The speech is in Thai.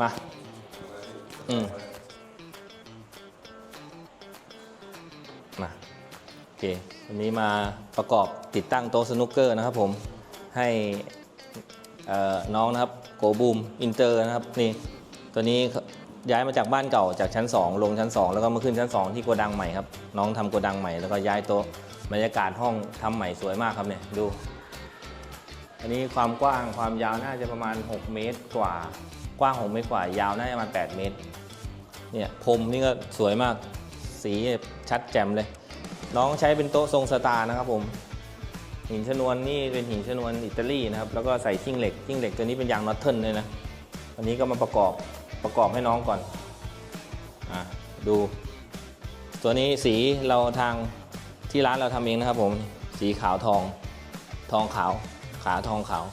มา อืมมาโอเควันนี้มาประกอบติดตั้งโต๊ะสนุกเกอร์นะครับผม ให้น้องนะครับโกบูมอินเตอร์นะครับนี่ตัวนี้ย้ายมาจากบ้านเก่าจากชั้น 2 ลงชั้น 2 แล้วก็มาขึ้นชั้น 2 ที่โกดังใหม่ครับ น้องทำโกดังใหม่แล้วก็ย้ายโต๊ะบรรยากาศห้องทำใหม่สวยมากครับเนี่ยดู อันนี้ความกว้างความยาวน่าจะประมาณ 6 เมตรกว่ากว้าง 6 เมตรกว่า ยาวน่าจะประมาณ 8 เมตร เนี่ยพรมนี่ก็สวยมาก สีชัดแจ่มเลย น้องใช้เป็นโต๊ะทรงสตาร์นะครับผม หินชนวนนี่เป็นหินชนวนอิตาลีนะครับ แล้วก็ใส่จิ้งเหล็กจิ้งเหล็กตัวนี้เป็นยางน็อตเทิลเลยนะ วันนี้ก็มาประกอบประกอบให้น้องก่อน อะดู ตัวนี้สีเราทางที่ร้านเราทำเองนะครับผม สีขาวทอง ทองขาว ขาทองขาว